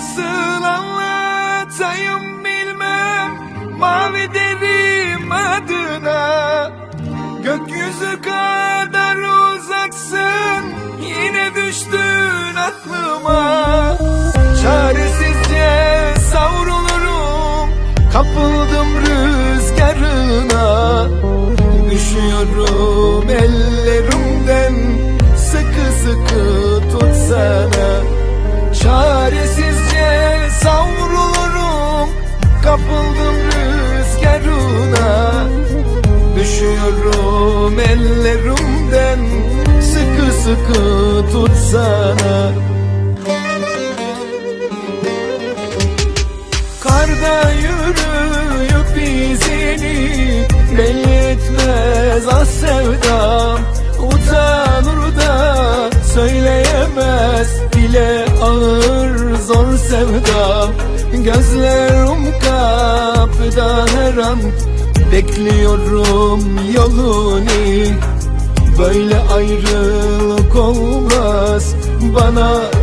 Nasıl anlatayım bilmem. Mavi derim adına. Gökyüzü kadar uzaksın. Yine düştün aklıma. Çaresizce savrulurum. Kapıldım rüzgarına ellerimden Sıkı sıkı tutsana Karda yürüyüp izini Belli etmez ah sevdam. Utanır da söyleyemez Dile ağır zor sevdam. Gözlerim kapıda her an Bekliyorum yolunu Böyle ayrılık olmaz. Bana